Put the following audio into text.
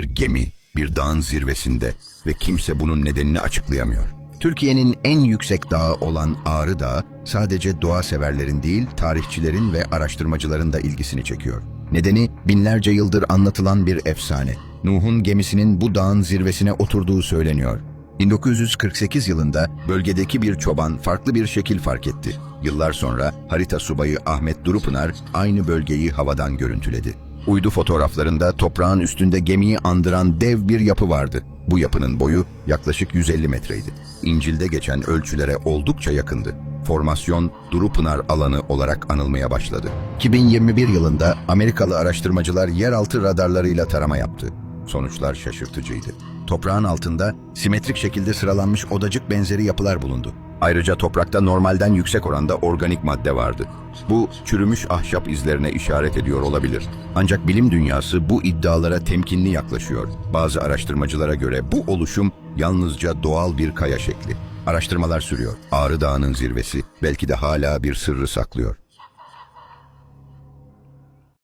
Bir gemi, bir dağın zirvesinde ve kimse bunun nedenini açıklayamıyor. Türkiye'nin en yüksek dağı olan Ağrı Dağı sadece doğa severlerin değil, tarihçilerin ve araştırmacıların da ilgisini çekiyor. Nedeni binlerce yıldır anlatılan bir efsane. Nuh'un gemisinin bu dağın zirvesine oturduğu söyleniyor. 1948 yılında bölgedeki bir çoban farklı bir şekil fark etti. Yıllar sonra harita subayı Ahmet Durupınar aynı bölgeyi havadan görüntüledi. Uydu fotoğraflarında toprağın üstünde gemiyi andıran dev bir yapı vardı. Bu yapının boyu yaklaşık 150 metreydi. İncil'de geçen ölçülere oldukça yakındı. Formasyon Durupınar alanı olarak anılmaya başladı. 2021 yılında Amerikalı araştırmacılar yeraltı radarlarıyla tarama yaptı. Sonuçlar şaşırtıcıydı. Toprağın altında simetrik şekilde sıralanmış odacık benzeri yapılar bulundu. Ayrıca toprakta normalden yüksek oranda organik madde vardı. Bu çürümüş ahşap izlerine işaret ediyor olabilir. Ancak bilim dünyası bu iddialara temkinli yaklaşıyor. Bazı araştırmacılara göre bu oluşum yalnızca doğal bir kaya şekli. Araştırmalar sürüyor. Ağrı Dağı'nın zirvesi belki de hala bir sırrı saklıyor.